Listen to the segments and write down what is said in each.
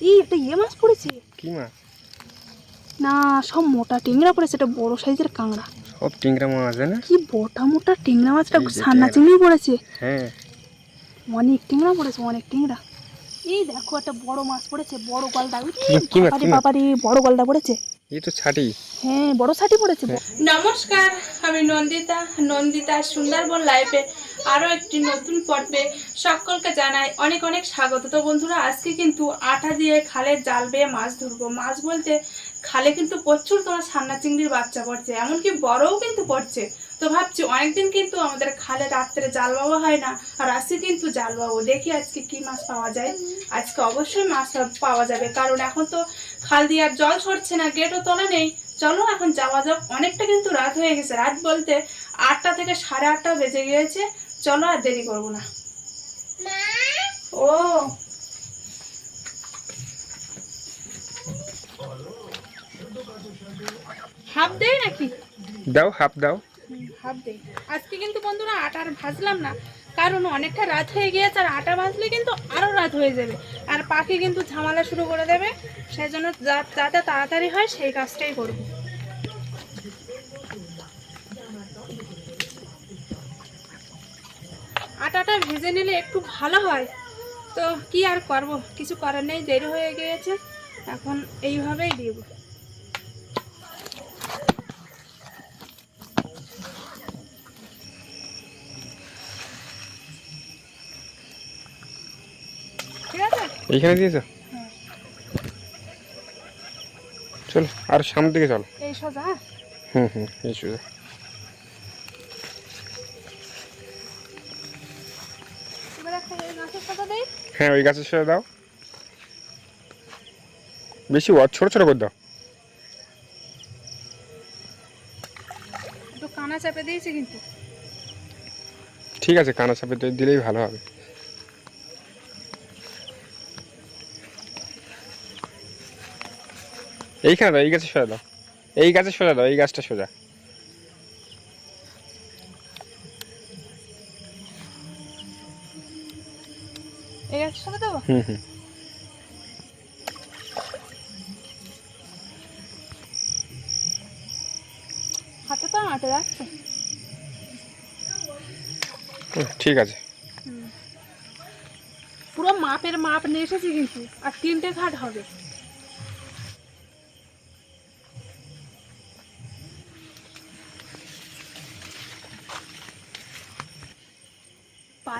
এই একটা ইয়ে মাছ পড়েছে। কি মাছ? না সব মোটা টেংরা পড়েছে এটা বড় সাইজের কাঁকড়া। সব চিংড়া মাছ আছে না কি মোটা মোটা টেংরা মাছটা সান্না চিংড়ি পড়েছে। হ্যাঁ। অনেক টেংরা পড়েছে অনেক টেংরা। এই দেখো একটা বড় মাছ পড়েছে বড় গলদা। বাবারে বাবারে বড় গলদা পড়েছে। এই তো ছাটি। হ্যাঁ বড় পড়েছে। নমস্কার। আমি নন্দিতা নন্দিতা সুন্দরবন লাইফে আরও একটি নতুন পর্বে সকলকে জানাই অনেক অনেক স্বাগত। তো বন্ধুরা, আজকে কিন্তু আটা দিয়ে খালে জাল বেয়ে মাছ ধরবো। মাছ বলতে খালে কিন্তু প্রচুর তোমার সান্না চিংড়ির বাচ্চা পড়ছে, এমনকি বড়ও কিন্তু পড়ছে। তো ভাবছি অনেকদিন কিন্তু আমাদের খালে রাত্রে জাল বাবা হয় না, আর আজকে কিন্তু জাল বাবু। দেখি আজকে কি মাছ পাওয়া যায়। আজকে অবশ্যই মাছ পাওয়া যাবে, কারণ এখন তো খাল দিয়ে আর জল সরছে না গেটও তোলা নেই। চলো এখন যাওয়া যাক। অনেকটা কিন্তু রাত হয়ে গেছে। রাত বলতে আটটা থেকে সাড়ে আটটা বেজে গিয়েছে। চলো আর দেরি করব না। ও। হাফ দেয় নাকি? দাও হাফ দাও। হাফ দেই আজকে কিন্তু বন্ধুরা আটা আর ভাজলাম না। কারণ অনেকটা রাত হয়ে গিয়েছে আর আটা ভাজলে কিন্তু আরও রাত হয়ে যাবে। আর পাখি কিন্তু ঝামেলা শুরু করে দেবে। সেই জন্য যাতে তাড়াতাড়ি হয় সেই কাজটাই করব। আটাটা ভেজে নিলে একটু ভালো হয়। তো কি আর করব? কিছু করার নেই, দেরি হয়ে গিয়েছে। এখন এইভাবেই দিব ঠিক আছে এইখানে দিয়েছ? চলো আর সামনের দিকে চলো। এই সোজা? হুম হুম এই সোজা। হ্যাঁ ওই গাছের সাথে দাও। বেশি ছোট ছোট করে দাও। কানা চাপে দিয়েছি কিন্তু। ঠিক আছে কানা চাপে দিলেই ভালো হবে। এইখানে এই গাছের সোজা দাও। এই গাছের সোজা দাও এই গাছটা সোজা। এই দেবো হুম হুম। হাতে তো আটে ঠিক আছে। পুরো মাপের মাপ নিয়ে এসেছি কিন্তু আর তিনটে ঘাট হবে।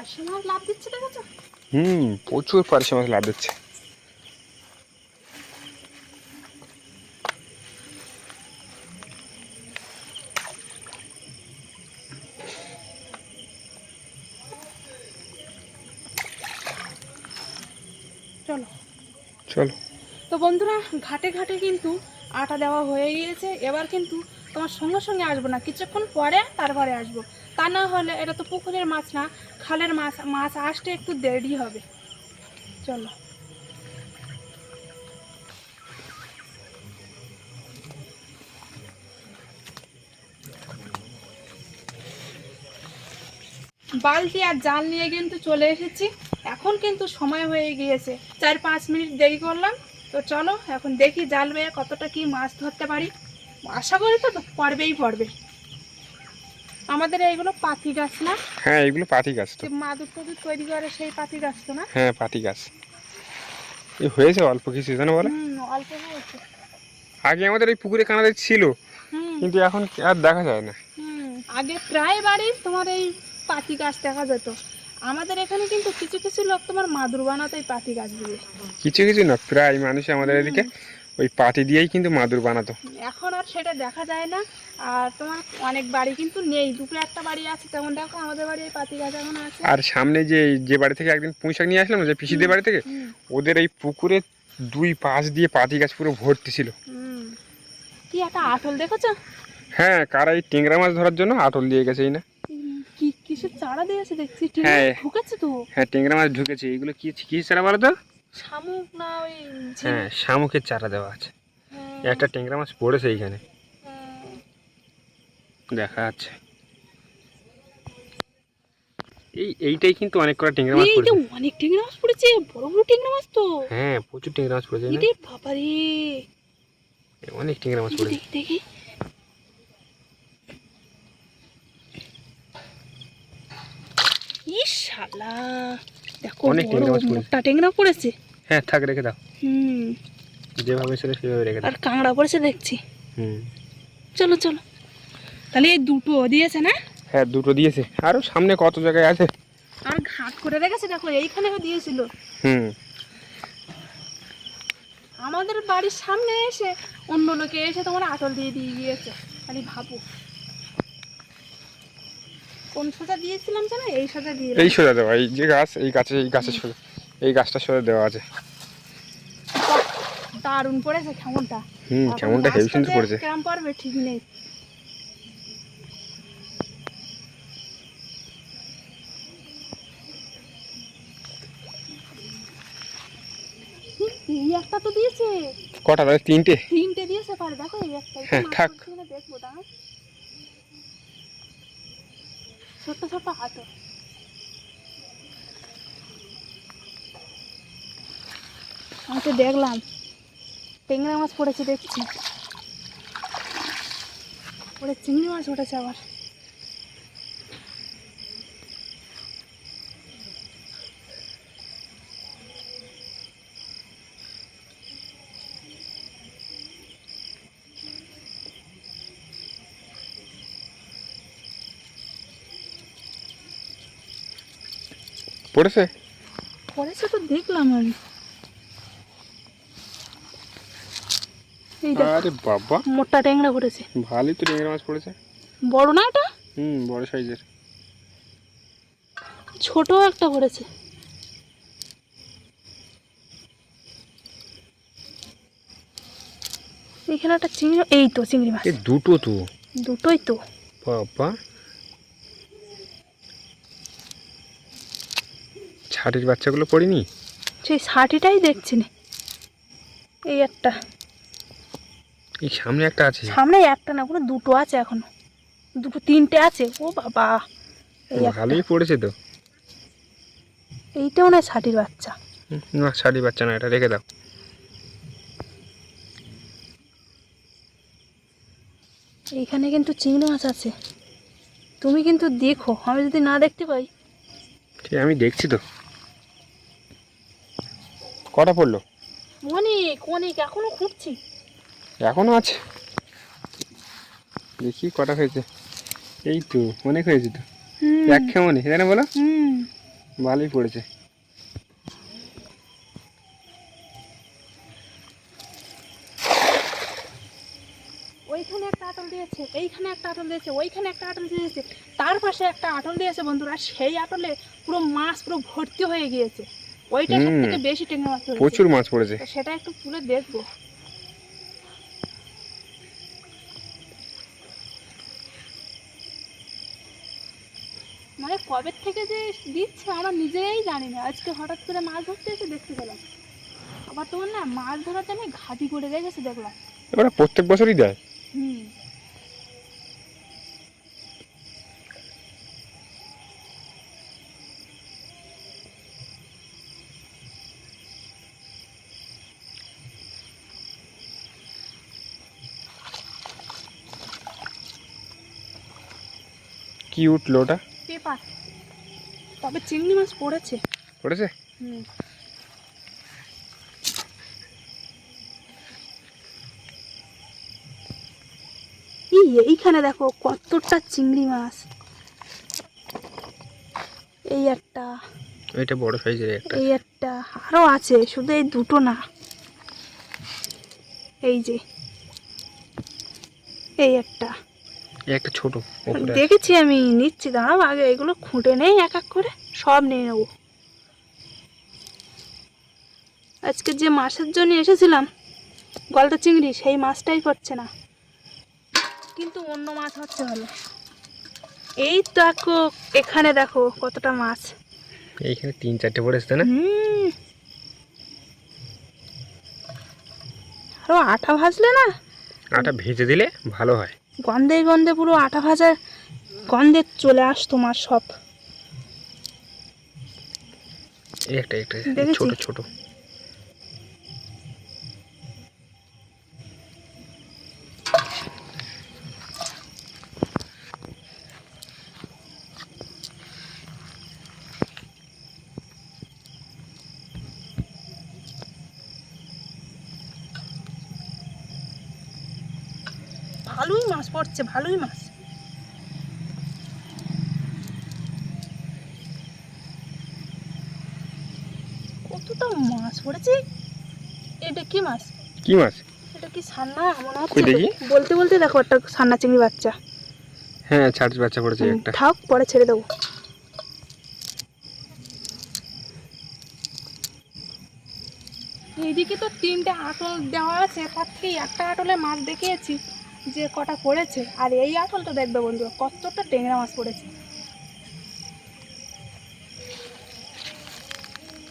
পার্শে মাছ লাভ দিচ্ছে দেখেছ হুম প্রচুর পার্শে মাছ লাভ দিচ্ছে। চলো। চলো। তো বন্ধুরা ঘাটে ঘাটে কিন্তু আটা দেওয়া হয়ে গিয়েছে। এবার কিন্তু তোমার সঙ্গে সঙ্গে আসব না, কিছুক্ষণ পরে তারপরে আসব। তা না হলে এটা তো পুকুরের মাছ না, খালের মাছ মাছ আসতে একটু দেরি হবে। চলো। বালতি আর জাল নিয়ে কিন্তু চলে এসেছি। এখন কিন্তু সময় হয়ে গিয়েছে। চার পাঁচ মিনিট দেরি করলাম। তো চলো, এখন দেখি জাল বেয়ে কতটা কি মাছ ধরতে পারি। আশা করি তো পড়বেই পড়বে। আমাদের এইগুলো পাতি গাছ না? হ্যাঁ এগুলো পাতি গাছ তো। মাদুর টাদুর তৈরি করে সেই পাতি গাছ তো না? হ্যাঁ পাতি গাছ। এই হয়েছে অল্প কিছু জানো বলো? অল্প হয়েছে। আগে আমাদের এই পুকুরে কানাদের ছিল কিন্তু এখন আর দেখা যায় না। হুম আগে প্রায় বাড়ি তোমার এই পাতি গাছ দেখা যেত। আমাদের এখানে কিন্তু কিছু কিছু লোক তোমার মাদুর বানাতো পাতি গাছ দিয়ে। কিছু কিছু না প্রায় মানুষ আমাদের এদিকে। ওই পাতি দিয়েই কিন্তু মাদুর বানাতো। এখন আর সেটা দেখা যায় না। আর তোমার অনেক বাড়ি কিন্তু নেই। দুটো একটা বাড়ি আছে তেমন দেখো আমাদের বাড়ি এই পাতি গাছ এখন আছে। আর সামনে যে যে বাড়ি থেকে একদিন পুঁই শাক নিয়ে আসলাম না, যে পিসিদের বাড়ি থেকে ওদের এই পুকুরে দুই পাশ দিয়ে পাতি গাছ পুরো ভর্তি ছিল। কি একটা আটল দেখেছ? হ্যাঁ কারা এই টেংরা মাছ ধরার জন্য আটল দিয়ে গেছে এই না? কি কিসের চারা দিয়েছে দেখছি? হ্যাঁ। ঢুকেছে তো? হ্যাঁ টেংরা মাছ ঢুকেছে। এগুলো কি কি চারা বলো তো? শামুক না ওই হ্যাঁ শামুকের চারা দেওয়া আছে। হ্যাঁ, একটা টেংরা মাছ পড়েছে এইখানে। হ্যাঁ। দেখা যাচ্ছে। এই এইটাই কিন্তু অনেক কটা টেংরা মাছ এই তো পড়েছে অনেক টেংরা মাছ পড়েছে বড় বড় টেংরা মাছ তো। হ্যাঁ প্রচুর টেংরা মাছ পড়েছে না? এরে বাবারে। অনেক টেংরা মাছ পড়েছে। দেখি। ইস শালা। দেখো অনেক বড় মাছ মোটা টেংরা পড়েছে? হ্যাঁ থাক রেখে দাও। হুম। যেভাবে ছিল সেভাবে রেখে দাও। আর কাঁকড়া পড়েছে দেখছি। হুম। চলো চলো। তাহলে এই দুটো দিয়েছে না? হ্যাঁ দুটো দিয়েছে। আরও সামনে কত জায়গায় আছে? আর ঘাট করে রেখেছে দেখো এইখানেও দিয়েছিল। হুম। আমাদের বাড়ির সামনে এসে অন্য লোকে এসে তোমার আটল দিয়ে দিয়ে গিয়েছে। খালি ভাবো। কোন সোজা দিয়েছিলাম জানো এই সোজা দিয়ে এই সোজা দেওয়া এই যে গাছ এই গাছে এই গাছের সোজা এই গাছটা সোজা দেওয়া আছে। দারুণ পড়েছে কেমনটা। হুম কেমনটা হেভি সুন্দর পড়েছে। কেমন পারবে ঠিক নেই। এই একটা তো দিয়েছে। কটা? তিনটে? তিনটে দিয়েছে পারে দেখো এই একটা। হ্যাঁ, থাক। দেখব দাঁড়াও। ছোট্ট ছোট হাতো। আমি তো দেখলাম টেংরা মাছ পড়েছে দেখছি। পড়ে চিংড়ি মাছ উঠেছে আবার। পড়েছে? পড়েছে তো দেখলাম আমি। আরে বাবা। মোটা ট্যাংরা পড়েছে। ভালোই তো টেংরা মাছ পড়েছে। বড় না এটা? হুম বড় সাইজের। ছোট একটা পড়েছে। এখানে একটা চিংড়ি এই তো চিংড়ি মাছ। দুটো তো। দুটোই তো। বাবা। ছাটির বাচ্চাগুলো পড়িনি সেই ষাটিটাই দেখছি না। এই একটা। এই সামনে একটা আছে। সামনে একটা না পুরো দুটো আছে এখনও। দুটো তিনটে আছে ও বাবা। এই ভালোই পড়েছে তো। এইটাও না ষাটির বাচ্চা। না ছাটির বাচ্চা না এটা রেখে দাও। এইখানে কিন্তু চিংড়ি মাছ আছে। তুমি কিন্তু দেখো আমি যদি না দেখতে পাই। আমি দেখছি তো। কটা পড়ল? অনেক অনেক এখনও খুঁজছি। এখনও আছে? দেখি কটা হয়েছে। এই তো অনেক হয়েছে তো। এক কেমনই তাই না বলো? ভালোই পড়েছে। ওইখানে একটা আটল দিয়েছে এইখানে একটা আটল দিয়েছে ওইখানে একটা আটল দিয়েছে তার পাশে একটা আটল দিয়েছে বন্ধুরা সেই আটলে পুরো মাছ পুরো ভর্তি হয়ে গিয়েছে। ওইটা সব থেকে বেশি টেঙ্গা মাছ। প্রচুর মাছ পড়েছে। সেটা একটু তুলে দেখব। মানে কবে থেকে যে দিচ্ছে আমরা নিজেরাই জানি না। আজকে হঠাৎ করে মাছ ধরতে এসে দেখতে পেলাম আবার তোমার না মাছ ধরাতে আমি ঘাটি করে রেখেছে দেখলাম। ওরা প্রত্যেক বছরই দেয়। হুম। কি উঠল ওটা পেপার। তবে চিংড়ি মাছ পড়েছে। পড়েছে? হুম। এই এইখানে দেখো কতটা চিংড়ি মাছ। এই একটা। ওইটা বড় সাইজের একটা। এই একটা। আরও আছে শুধু এই দুটো না। এই যে। এই একটা। একটা ছোট দেখেছি আমি নিচ্ছি দাঁড়াও আগে এগুলো খুঁটে নেই এক এক করে সব নিয়ে নেব। আজকে যে মাছের জন্য এসেছিলাম গলদা চিংড়ি সেই মাছটাই পড়ছে না। কিন্তু অন্য মাছ হচ্ছে ভালো। এই তো দেখো এখানে দেখো কতটা মাছ। এইখানে তিন চারটে পড়েছে তাই না? আরও আটা ভাজলে না? আটা ভেজে দিলে ভালো হয়। গন্ধে গন্ধে পুরো আটা ভাজা গন্ধে চলে আস তোমার সব। একটা একটা ছোট ছোট। মাছ পড়ছে ভালোই মাছ। কতটা মাছ পড়েছে? এটা কি মাছ? কি মাছ? এটা কি সান্না? মনে হচ্ছে বলতে বলতে দেখো একটা সান্না চিংড়ি বাচ্চা। হ্যাঁ ছাড় বাচ্চা পড়েছে একটা। থাক পরে ছেড়ে দেবো। এইদিকে তো তিনটে আটল দেওয়া আছে তার থেকে একটা আটলে মাছ দেখিয়েছি। যে কটা পড়েছে আর এই আটলটা দেখবে বন্ধুরা কতটা টেংরা মাছ পড়েছে।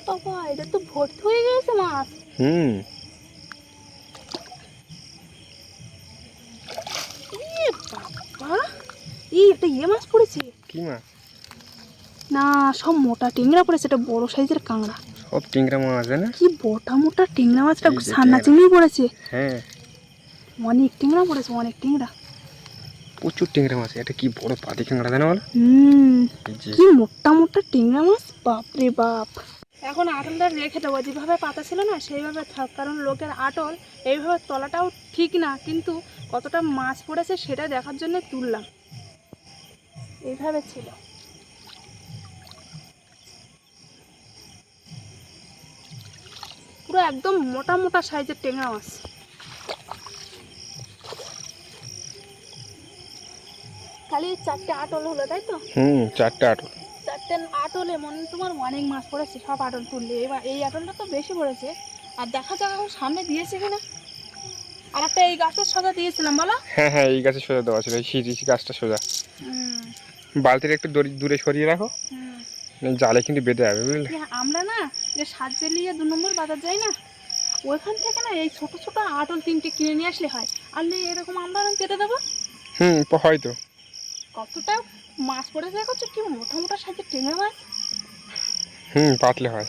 বাবা এটা তো ভর্তি হয়ে গেছে মাছ। হুম। এই একটা ইয়ে মাছ পড়েছে। কি মাছ? না সব মোটা টেংরা পড়েছে এটা বড় সাইজের কাঁকড়া। সব টিংরা মাছ না? কি মোটা মোটা টেংরা মাছটা সান্না চিংড়ি পড়েছে। হ্যাঁ। অনেক টেংরা পড়েছে অনেক টেংরা প্রচুর টিংরা মাছ এটা কি বড় পাতি কাঁকড়া জানো বলো? হুম কি মোটা মোটা টেংরা মাছ বাপ রে বাপ। এখন আটলটা রেখে দেবো যেভাবে পাতা ছিল না সেইভাবে থাক কারণ লোকের আটল এইভাবে তলাটাও ঠিক না কিন্তু কতটা মাছ পড়েছে সেটা দেখার জন্য তুললাম। এইভাবে ছিল। পুরো একদম মোটা মোটা সাইজের টেংরা মাছ। খালি চারটে আটল হলো তাই তো? হুম চারটে আটো চারটে আটলে মনে তোমার অনেক মাছ পড়েছে সব আটল তুললে। এবার এই আটলটা তো বেশি পড়েছে। আর দেখা যাক এখন সামনে দিয়েছে কিনা। আর একটা এই গাছের সাদা দিয়েছিলাম বলো? হ্যাঁ হ্যাঁ এই গাছে সোজা দেওয়া ছিল এই সিরিজ গাছটা সোজা। বালতির একটু দূরে সরিয়ে রাখো। জালে কিন্তু বেঁধে যাবে বুঝলে? আমরা না যে সাহায্যে নিয়ে দু নম্বর বাজার যাই না ওইখান থেকে না এই ছোট ছোট আটল তিনটে কিনে নিয়ে আসলে হয়। আর এরকম আমরা কেটে দেবো? হুম হয়তো কতটা মাছ পড়েছে দেখো কি মোটা মোটা সাইজের টেঙা মাছ। হুম পাতলে হয়।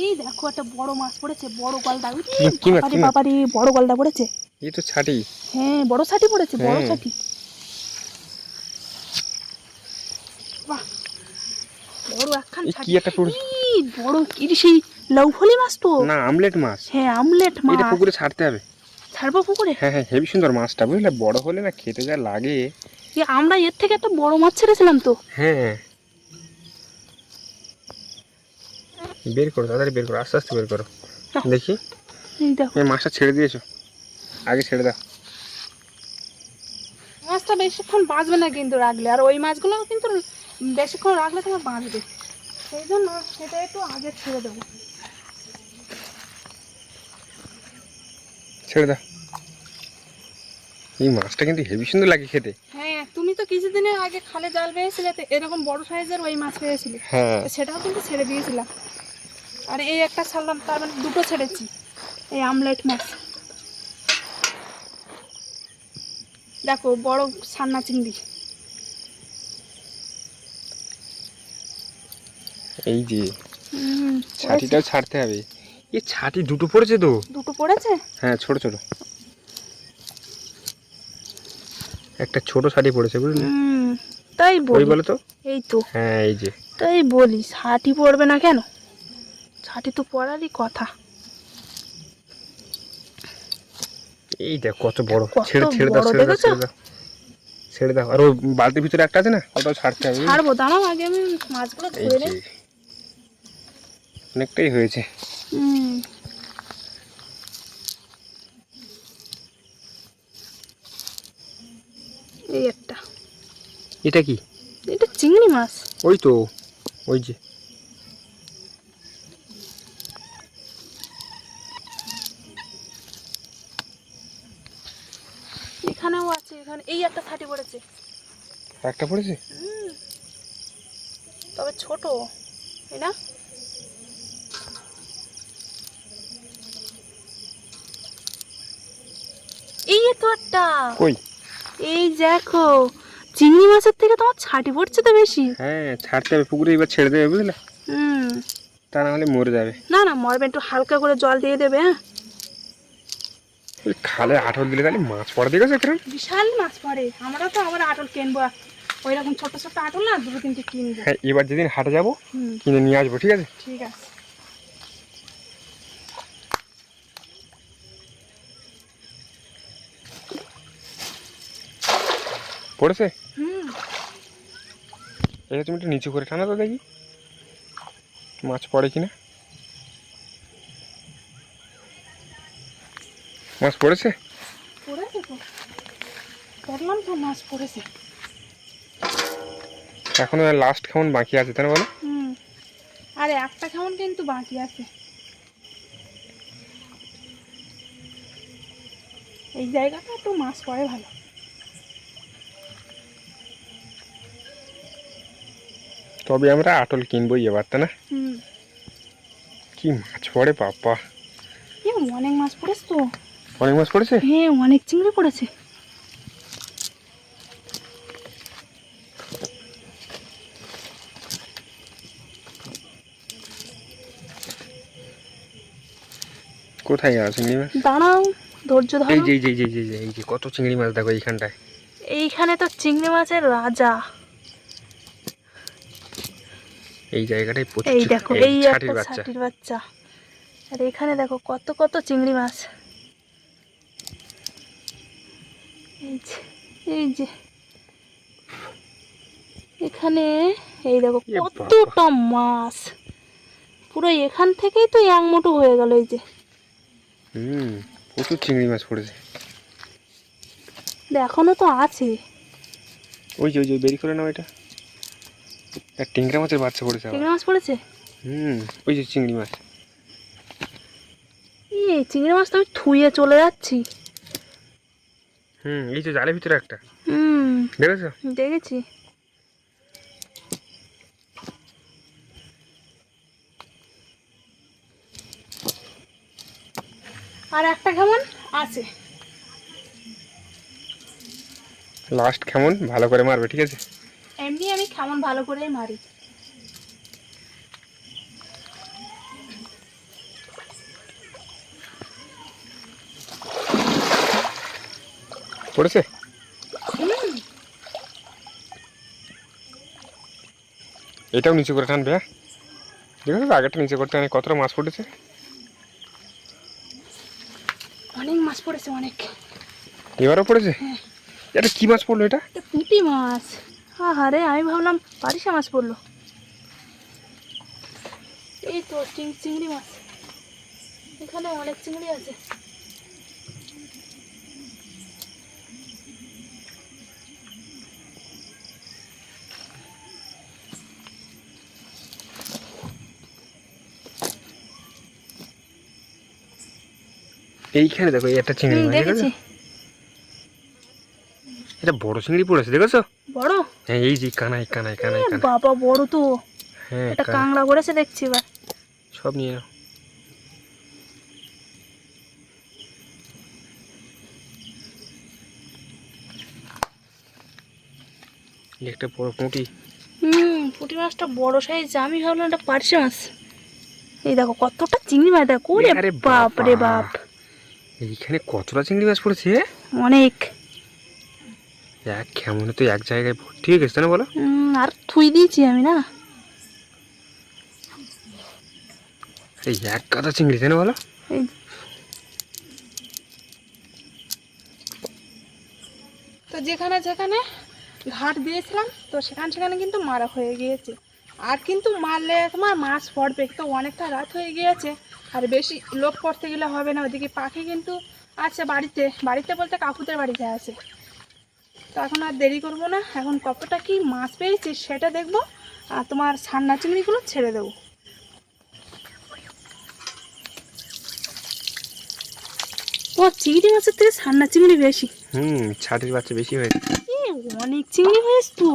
এই দেখো একটা বড় মাছ পড়েছে বড় গলদা। কি- কি বাবারে বাবারে বড় গলদা পড়েছে। এই তো ছাটি। হ্যাঁ বড় ছাটি পড়েছে বড় হ্যাঁ। ছাটি। বাহ বড় একখান ছাটি কি একটা পড়েছে বড় ইরি সেই লৌফলি মাছ তো? না আমলেট মাছ। হ্যাঁ আমলেট মাছ। এটা পুকুরে ছাড়তে হবে। ছাড়বো পুকুরে? হ্যাঁ হ্যাঁ হেভি সুন্দর মাছটা বুঝলে? বড় হলে না খেতে যা লাগে। এ, আমরা এর থেকে একটা বড় মাছ ছেড়েছিলাম তো। হ্যাঁ। বের করো তাড়াতাড়ি বের করো আস্তে আস্তে বের করো। দেখি। এই মাছটা ছেড়ে দিয়েছ। আগে ছেড়ে দাও। মাছটা বেশিক্ষণ বাঁচবে না কিন্তু রাখলে। আর ওই মাছগুলো কিন্তু বেশিক্ষণ রাখলে তোমার বাঁচবে। সেই জন্য সেটা একটু আগে ছেড়ে দেবো। ছেড়ে দাও এই মাছটা কিন্তু হেভি সুন্দর লাগে খেতে। হ্যাঁ তুমি তো কিছুদিনের আগে খালে জাল পেয়েছিলে এরকম বড় সাইজের ওই মাছ পেয়েছিলে। হ্যাঁ। সেটাও কিন্তু ছেড়ে দিয়েছিলাম। আর এই একটা ছাড়লাম তার মানে দুটো ছেড়েছি এই আমলেট মাছ। দেখো বড় সান্না চিংড়ি। এই যে ছাটিটাও ছাড়তে হবে। এই ছাটি দুটো পড়েছে তো। দুটো পড়েছে? হ্যাঁ ছোট ছোট। একটা ছোট ছাটি পড়েছে বুঝলে? তাই বলি। বলো তো? এই তো। হ্যাঁ এই যে। তাই বলি ছাটি পড়বে না কেন? ছাটি তো পড়ারই কথা। এই দেখ কত বড়। ছেড়ে ছেড়ে দাও ছেড়ে দাও ছেড়ে দাও। ছেড়ে দাও। আর ওই বালতির ভিতরে একটা আছে না? ওটাও ছাড়তে হবে ছাড়বো দাঁড়াও আগে আমি মাছগুলো নিই। অনেকটাই হয়েছে। এই একটা। এটা কি? এটা চিংড়ি মাছ। ওই তো ওই যে। এখানেও আছে এখানে এই একটা ছাটি পড়েছে। একটা পড়েছে? তবে ছোট তাই না? এই তো কই? এই দেখো চিংড়ি মাছের থেকে তোমার ছাটি পড়ছে তো বেশি। হ্যাঁ ছাড়তে হবে পুকুরে এবার ছেড়ে দেবে বুঝলে? হুম। তা না হলে মরে যাবে। না না মরবে একটু হালকা করে জল দিয়ে দেবে হ্যাঁ? খালে দিলে মাছ পড়ে দেখেছ বিশাল মাছ পড়ে। আমরা তো আবার আটল কিনবো। ওই রকম ছোট ছোট আটল না দুটো তিনটে কিনবো। হ্যাঁ এবার যেদিন হাটে যাব কিনে নিয়ে আসব ঠিক আছে? ঠিক আছে। পড়েছে? হুম। এটা তুমি একটু নিচু করে টানা তো দেখি। মাছ পড়ে কিনা? মাছ পড়েছে? পড়েছে তো। মাছ পড়েছে। এখনও লাস্ট কেমন বাকি আছে তাই না বলো? আর একটা কেমন কিন্তু বাকি আছে। এই জায়গাটা একটু মাছ পড়ে ভালো। তবে আমরা আটল কিনবই এবার তাই না? কি মাছ পড়ে বাপ্পা অনেক মাছ পড়েছে তো। অনেক মাছ পড়েছে? হ্যাঁ অনেক চিংড়ি পড়েছে। কোথায় গেল চিংড়ি মাছ? দাঁড়াও ধৈর্য ধরো। এই এই যে এই যে, এই যে এই যে কত চিংড়ি মাছ দেখো এইখানটায়। এইখানে তো চিংড়ি মাছের রাজা। এই প্রচুর এই দেখো এই ছাটির একটা বাচ্চা। ছাটির বাচ্চা। আর এখানে দেখো কত কত চিংড়ি মাছ। এই যে এই যে। এখানে এই দেখো কতটা মাছ। পুরো এখান থেকেই তো এক মুঠো হয়ে গেল এই যে। হুম প্রচুর চিংড়ি মাছ পড়েছে। এখনও তো আছে। ওই যে ওই যে বেরি করে নাও এটা। টিংরা মাছের বাচ্চা পড়েছে। চিংড়ি মাছ পড়েছে? হুম ওই যে চিংড়ি মাছ। এই চিংড়ি আমি থুয়ে চলে যাচ্ছি। হুম এই যে জালের ভিতরে একটা। হুম। দেখেছ? দেখেছি। আর একটা কেমন? আছে। লাস্ট কেমন? ভালো করে মারবে ঠিক আছে? কেমন ভালো করেই মারি। পড়েছে? এটাও নিচে করে টানবে হ্যাঁ? দেখেছ তো আগেরটা নিচে করতে অনেক কতটা মাছ পড়েছে? অনেক মাছ পড়েছে অনেক। এবারও পড়েছে? এটা কি মাছ পড়ল এটা? এটা পুঁটি মাছ। আহারে আমি ভাবলাম পারিসা মাছ পড়ল। এই তো চিংড়ি মাছ। এখানে অনেক চিংড়ি আছে। এইখানে দেখো এই একটা চিংড়ি দেখেছ। এটা বড় চিংড়ি পড়েছে দেখেছ? হ্যাঁ এই যে কানাই কানাই কানাই কানাই। বাবা বড় তো। হ্যাঁ এটা কাংড়া করেছে দেখছি এবার। সব নিয়ে নাও। একটা বড় পুঁটি। হুম পুঁটি মাছটা বড় সাইজ আমি ভাবলাম এটা পার্শে মাছ। এই দেখো কতটা চিংড়ি মাছ দেখো। রে বাপ। রে বাপ। এইখানে কতটা চিংড়ি মাছ পড়েছে? অনেক। এক কেমন তো এক জায়গায় ভর্তি হয়ে গেছে না বলো। আর থুই দিয়েছি আমি না। এক চিংড়ি তাই না বলো? তো যেখানে যেখানে ঘাট দিয়েছিলাম তো সেখানে সেখানে কিন্তু মারা হয়ে গিয়েছে। আর কিন্তু মারলে তোমার মাছ পড়বে তো অনেকটা রাত হয়ে গিয়েছে। আর বেশি লোক পড়তে গেলে হবে না ওদিকে পাখি কিন্তু আছে বাড়িতে। বাড়িতে বলতে কাকুদের বাড়িতে আছে। তো এখন আর দেরি করব না। এখন কতটা কি মাছ পেয়েছি সেটা দেখব আর তোমার সান্না চিংড়িগুলো ছেড়ে দেবো। ও চিংড়ি মাছের থেকে সান্না চিংড়ি বেশি। হুম ছাটির বাচ্চা বেশি হয়েছে। অনেক চিংড়ি হয়েছে তো।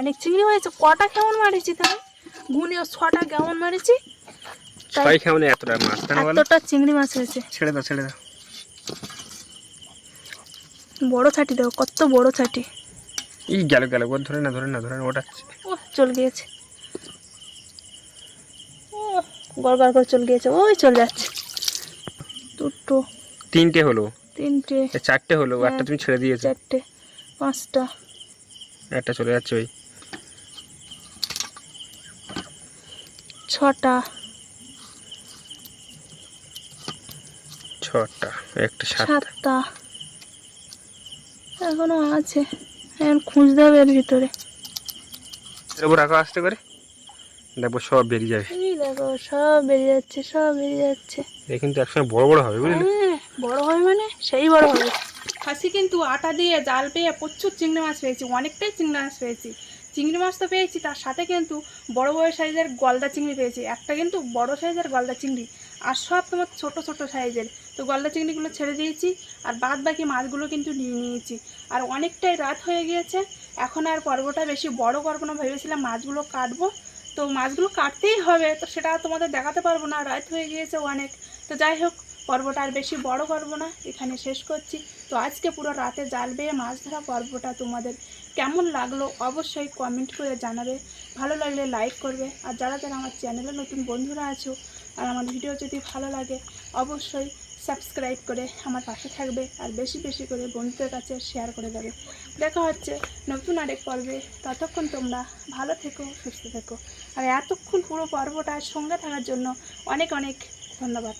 অনেক চিংড়ি হয়েছে। কটা কেমন মারিছি তাই গুনে ছটা কেমন মারিছি? এতটা মাছ তাই না বলো? এতটা চিংড়ি মাছ হয়েছে। ছেড়ে দাও ছেড়ে দাও। বড় ছাটি দেখো কত বড় ছাটি। এই গেল গেল ওর ধরে না ধরে না ধরে না ওটাচ্ছে। ও চলে গিয়েছে। ও গড়গড় করে চলে গিয়েছে ওই চলে যাচ্ছে। দুটো তিনটে হলো। তিনটে। চারটে হলো হ্যাঁ। একটা তুমি ছেড়ে দিয়েছ। চারটে পাঁচটা। একটা চলে যাচ্ছে ওই। ছটা। ছটা একটা সাতটা। এখনও আছে এখন খুঁজতে হবে এর ভিতরে। এর রাখো আস্তে করে দেখব সব বেরিয়ে যাবে। এই দেখো সব বেরিয়ে যাচ্ছে সব বেরিয়ে যাচ্ছে। এ কিন্তু একসঙ্গে বড় বড় হবে বুঝলি? হ্যাঁ বড় হবে মানে সেই বড় হবে। হাসি কিন্তু আটা দিয়ে জাল পেয়ে প্রচুর চিংড়ি মাছ পেয়েছি অনেকটাই চিংড়ি মাছ পেয়েছি। চিংড়ি মাছ তো পেয়েছি, তার সাথে কিন্তু বড় বড় সাইজের গলদা চিংড়ি পেয়েছি। একটা কিন্তু বড় সাইজের গলদা চিংড়ি আর সব তোমার ছোট ছোট সাইজের। তো গলদা চিংড়িগুলো ছেড়ে দিয়েছি আর বাদ বাকি মাছগুলো কিন্তু নিয়ে নিয়েছি। আর অনেকটাই রাত হয়ে গিয়েছে, এখন আর পর্বটা বেশি বড় করব না, ভেবেছিলাম মাছগুলো কাটবো। তো মাছগুলো কাটতেই হবে, তো সেটা তোমাদের দেখাতে পারব না, রাত হয়ে গিয়েছে অনেক। তো যাই হোক, পর্বটা আর বেশি বড় করব না, এখানে শেষ করছি। তো আজকে পুরো রাতে জাল বেয়ে মাছ ধরা পর্বটা তোমাদের কেমন লাগল অবশ্যই কমেন্ট করে জানাবে। ভালো লাগলে লাইক করবে। আর যারা যারা আমার চ্যানেলে নতুন বন্ধুরা আছো আর আমার ভিডিও যদি ভালো লাগে, অবশ্যই সাবস্ক্রাইব করে আমার পাশে থাকবে আর বেশি বেশি করে বন্ধুদের কাছে শেয়ার করে দেবে। দেখা হচ্ছে নতুন আরেক পর্বে। ততক্ষণ তোমরা ভালো থেকো, সুস্থ থেকো। আর এতক্ষণ পুরো পর্বটার সঙ্গে থাকার জন্য অনেক অনেক ধন্যবাদ।